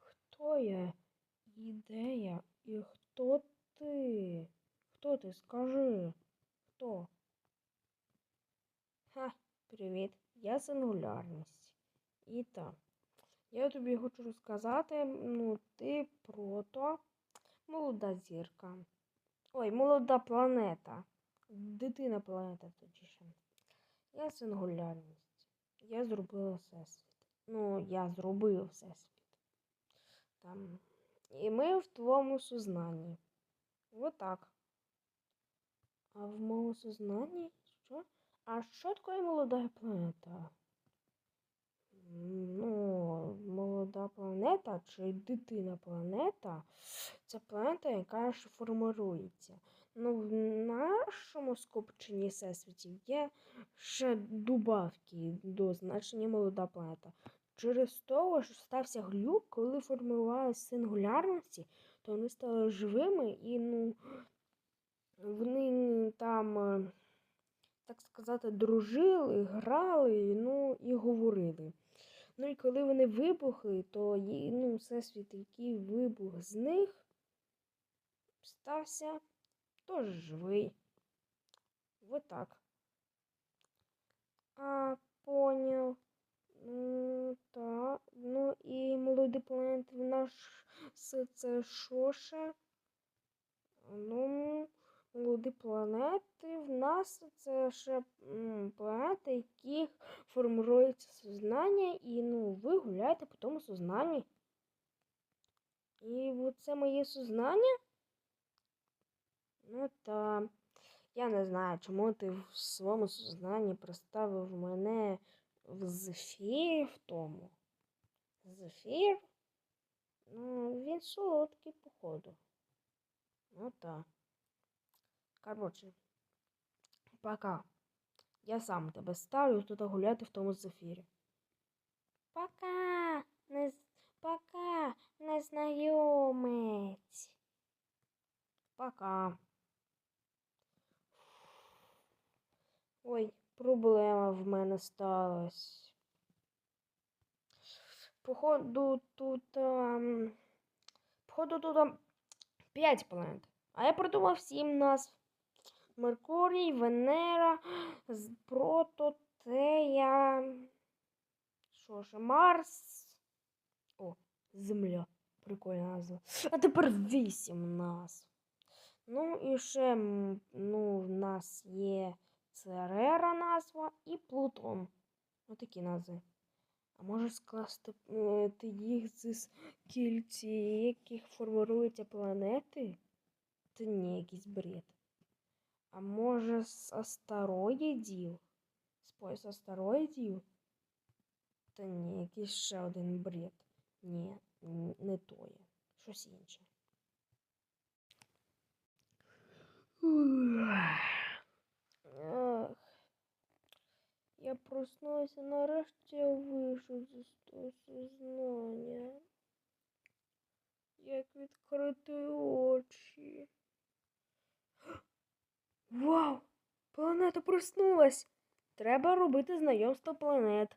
Хто я? І де я? І хто ти? Хто ти? Скажи? Хто? Ха, привіт. Я сингулярність. І так. Я тобі хочу розказати, ну, ти прото молода зірка. Ой, молода планета. Дитина планета точніше. Я сингулярність. Я зробила всесвіт. Ну, я зробив всесвіт. Там. І ми в твоєму сознанні. Вот так. А в моєму сознанні що? А що таке молода планета? Ну, молода планета чи дитина планета це планета, яка ж формирується. Ну, в нашому скупченні всесвітів є ще дубавки до значення молода планета. Через того, що стався глюк, коли формувалися сингулярності, то вони стали живими і ну, вони там, е, так сказати, дружили, грали, ну і говорили. Ну і коли вони вибухли, то ну, всесвіт, який вибух з них, стався теж живий. Вот так. А, поняв. Ну, так. Ну і молодий планет в наш це що? Ну, молоді планети в нас це ще планети, яких формується сознання, і ну, ви гуляєте по тому сознанні. І це моє сознання? Ну та я не знаю, чому ти в своєму сознанні представив мене в зефірі в тому. Зефір? Ну, він солодкий, походу. Ну так. Коротше, пока. Я сам тебе ставлю тут гуляти в тому зефірі. Пока. Не... Пока, незнайомець. Пока. Ой, проблема в мене сталась. Походу тут. ем, Походу тут ем, п'ять планет. А я придумав сім назв. Меркурій, Венера, Прототея. Що ж, Марс. О, Земля. Прикольна назва. А тепер вісім назв. Ну і ще ну, в нас є Церера назва і Плутон. Отакі назви. А може скласти е, їх з кільці, яких формуються планети? Та ні, якийсь бред. А може з астероїдів? З поясу астероїдів? Та ні, якийсь ще один бред. Ні, не то є. Щось інше. Я проснулася, нарешті вийшов зі сознання. Як відкрити очі. Вау! Планета проснулась! Треба робити знайомство планет.